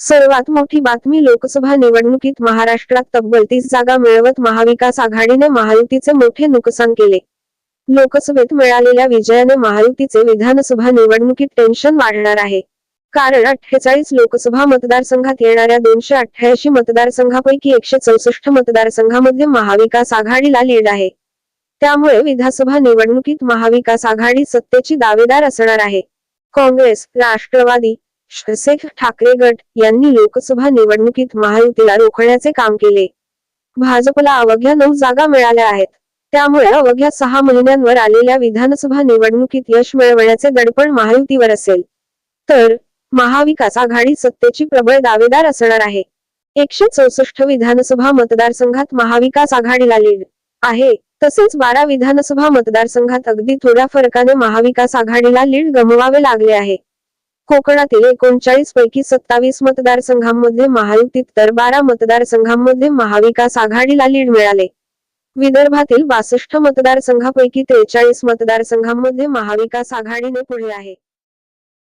सर्वात मोठी बातमी लोकसभा निवडणुकीत महाराष्ट्रात तब्बल तीस जागा मिळवत महाविकास आघाडीने महायुतीचे मोठे नुकसान केले. लोकसभेत मिळालेल्या विजयाने महायुतीचे विधानसभा निवडणुकीत टेन्शन वाढणार आहे. कारण अठ्ठेचाळीस लोकसभा मतदारसंघात येणाऱ्या दोनशे अठ्ठ्याऐंशी मतदारसंघापैकी एकशे चौसष्ट मतदारसंघामध्ये महाविकास आघाडीला लीड आहे. त्यामुळे विधानसभा निवडणुकीत महाविकास आघाडी सत्तेची दावेदार असणार आहे. काँग्रेस राष्ट्रवादी शिवसेना ठाकरे गट यांनी लोकसभा निवडणुकीत महायुतीला रोखण्याचे काम केले. भाजपला अवघ्या नऊ जागा मिळाल्या आहेत. त्यामुळे अवघ्या सहा महिन्यांवर आलेल्या विधानसभा निवडणुकीत यश मिळवण्याचे दडपण महायुतीवर असेल. तर महाविकास आघाडी सत्तेची प्रबळ दावेदार असणार आहे. एकशे चौसष्ट विधानसभा मतदारसंघात महाविकास आघाडीला लीड आहे. तसेच बारा विधानसभा मतदारसंघात अगदी थोड्या फरकाने महाविकास आघाडीला लीड गमवावे लागले आहे. कोकणातील एकोणचाळीस पैकी सत्तावीस मतदारसंघांमध्ये महायुतीत तर बारा मतदारसंघांमध्ये महाविकास आघाडीला लीड मिळाले. विदर्भातील बासष्ट मतदारसंघापैकी त्रेचाळीस मतदारसंघांमध्ये महाविकास आघाडीने पुढे आहे.